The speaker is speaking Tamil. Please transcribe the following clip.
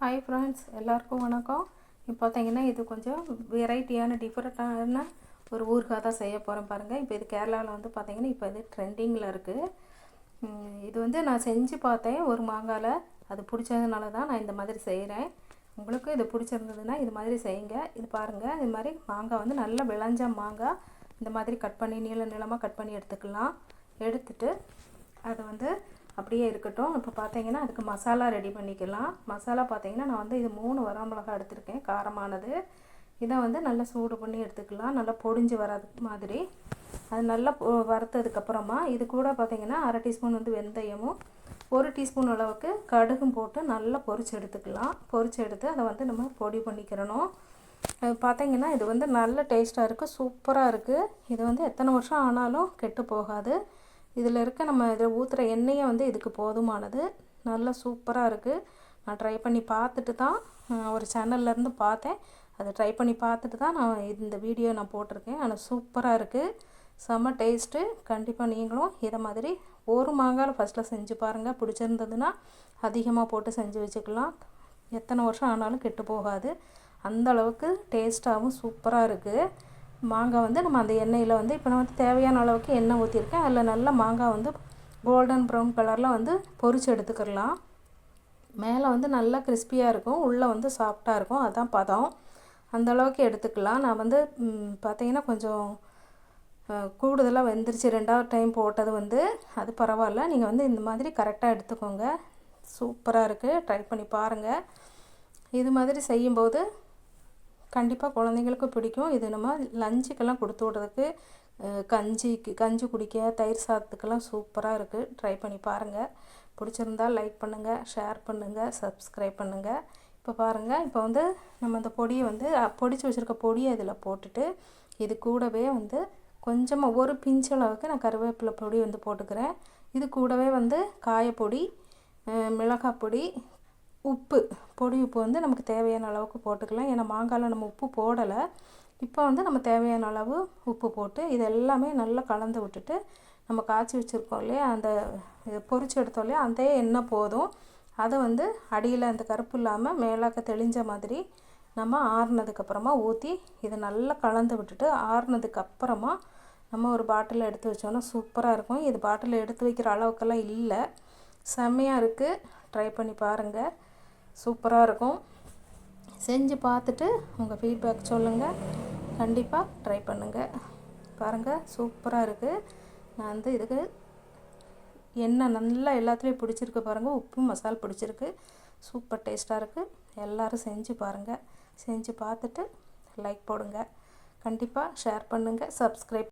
ஹாய் ஃப்ரெண்ட்ஸ் எல்லாருக்கும் வணக்கம். இப்போ பார்த்தீங்கன்னா இது கொஞ்சம் வெரைட்டியான டிஃப்ரெண்ட்டான ஒரு ஊறுகாய் தான் செய்ய போகிறேன் பாருங்கள் இப்போ இது கேரளாவில் வந்து பார்த்தீங்கன்னா இப்போ இது ட்ரெண்டிங்கில் இருக்குது இது வந்து நான் செஞ்சு பார்த்தேன். ஒரு மாங்காயில் அது பிடிச்சதுனால தான் நான் இந்த மாதிரி செய்கிறேன் உங்களுக்கும் இது பிடிச்சிருந்ததுன்னா இது மாதிரி செய்யுங்க. இது பாருங்கள் இது மாதிரி மாங்காய் வந்து நல்லா விளைஞ்ச மாங்காய். இந்த மாதிரி கட் பண்ணி நீள நீளமாக கட் பண்ணி எடுத்துக்கலாம். எடுத்துட்டு அதை வந்து அப்படியே இருக்கட்டும். இப்போ பார்த்தீங்கன்னா அதுக்கு மசாலா ரெடி பண்ணிக்கலாம். மசாலா பார்த்தீங்கன்னா நான் வந்து இது மூணு வரமிளகா எடுத்திருக்கேன். காரமானது. இதை வந்து நல்லா சூடு பண்ணி எடுத்துக்கலாம். நல்லா பொடிஞ்சு வராது மாதிரி. அது நல்லா வறுத்ததுக்கப்புறமா இது கூட பார்த்தீங்கன்னா அரை டீஸ்பூன் வந்து வெந்தயமும் ஒரு டீஸ்பூன் அளவுக்கு கடுகும் போட்டு நல்லா பொரிச்சு எடுத்துக்கலாம். பொரிச்சு எடுத்து அதை வந்து நம்ம பொடி பண்ணிக்கிறணும். அது பார்த்தீங்கன்னா இது வந்து நல்ல டேஸ்ட்டாக இருக்குது சூப்பராக இருக்குது இது வந்து எத்தனை வருஷம் ஆனாலும் கெட்டு போகாது. இதில் இருக்க நம்ம இதில் ஊற்றுற எண்ணெயை வந்து இதுக்கு போதுமானது. நல்லா சூப்பராக இருக்குது நான் ட்ரை பண்ணி பார்த்துட்டு தான் ஒரு சேனல்லேருந்து பார்த்தேன். அதை ட்ரை பண்ணி பார்த்துட்டு தான் நான் இந்த வீடியோ நான் போட்டிருக்கேன். ஆனால் சூப்பராக இருக்குது செம்ம டேஸ்ட்டு கண்டிப்பாக நீங்களும் இதை மாதிரி ஒரு மாங்காயில் ஃபஸ்ட்டில் செஞ்சு பாருங்கள் பிடிச்சிருந்ததுன்னா அதிகமாக போட்டு செஞ்சு வச்சுக்கலாம். எத்தனை வருஷம் ஆனாலும் கெட்டு போகாது. அந்த அளவுக்கு டேஸ்ட்டாகவும் சூப்பராக இருக்குது மாங்காய் வந்து நம்ம அந்த எண்ணெயில் வந்து இப்போ நான் வந்து தேவையான அளவுக்கு எண்ணெய் ஊற்றிருக்கேன் அதில் நல்லா மாங்காய் வந்து கோல்டன் ப்ரௌன் கலரில் வந்து பொரித்து எடுத்துக்கிடலாம் மேலே வந்து நல்லா கிறிஸ்பியாக இருக்கும். உள்ளே வந்து சாஃப்டாக இருக்கும். அதான் பதம். அந்த அளவுக்கு எடுத்துக்கலாம். நான் வந்து பார்த்திங்கன்னா பார்த்தீங்கன்னா கொஞ்சம் கூடுதலாக வெந்துருச்சு. ரெண்டாவது டைம் போட்டது வந்து அது பரவாயில்ல. நீங்கள் வந்து இந்த மாதிரி கரெக்டாக எடுத்துக்கோங்க. சூப்பராக இருக்குது ட்ரை பண்ணி பாருங்கள் இது மாதிரி செய்யும்போது கண்டிப்பாக குழந்தைங்களுக்கு பிடிக்கும். இது நம்ம லஞ்சுக்கெல்லாம் கொடுத்து விட்றதுக்கு கஞ்சிக்கு கஞ்சி குடிக்க தயிர் சாதத்துக்கெல்லாம் சூப்பராக இருக்குது ட்ரை பண்ணி பாருங்கள் பிடிச்சிருந்தா லைக் பண்ணுங்கள் ஷேர் பண்ணுங்கள் சப்ஸ்கிரைப் பண்ணுங்கள் இப்போ பாருங்கள் இப்போ வந்து நம்ம இந்த பொடியை வந்து பொடிச்சு வச்சுருக்க பொடியை இதில் போட்டுட்டு இது கூடவே வந்து கொஞ்சமாக ஒரு பிஞ்சளவுக்கு நான் கருவேப்பிலை பொடி வந்து போட்டுக்கிறேன். இது கூடவே வந்து காயப்பொடி மிளகாய் பொடி உப்பு பொடி உப்பு வந்து நமக்கு தேவையான அளவுக்கு போட்டுக்கலாம். ஏன்னா மாங்காயில் நம்ம உப்பு போடலை. இப்போ வந்து நம்ம தேவையான அளவு உப்பு போட்டு இது எல்லாமே நல்லா கலந்து விட்டுட்டு நம்ம காய்ச்சி வச்சுருக்கோம் இல்லையா? அந்த இது எடுத்தோம் இல்லையா? அந்த எண்ணெய் போதும். அதை வந்து அடியில் அந்த கருப்பு இல்லாமல் மேலாக்க தெளிஞ்ச மாதிரி நம்ம ஆறுனதுக்கப்புறமா ஊற்றி இதை நல்லா கலந்து விட்டுட்டு ஆறுனதுக்கு அப்புறமா நம்ம ஒரு பாட்டில் எடுத்து வச்சோன்னா சூப்பராக இருக்கும். இது பாட்டில் எடுத்து வைக்கிற அளவுக்கெல்லாம் இல்லை. செம்மையாக இருக்குது ட்ரை பண்ணி பாருங்கள் சூப்பராக இருக்கும். செஞ்சு பார்த்துட்டு உங்கள் ஃபீட்பேக் சொல்லுங்கள் கண்டிப்பாக ட்ரை பண்ணுங்கள் பாருங்கள் சூப்பராக இருக்குது நான் வந்து இதுக்கு எண்ணெய் நல்லா எல்லாத்துலேயும் பிடிச்சிருக்கு பாருங்கள் உப்பு மசால் பிடிச்சிருக்கு. சூப்பர் டேஸ்ட்டாக இருக்குது எல்லோரும் செஞ்சு பாருங்கள் செஞ்சு பார்த்துட்டு லைக் போடுங்க. கண்டிப்பாக ஷேர் பண்ணுங்கள் சப்ஸ்கிரைப்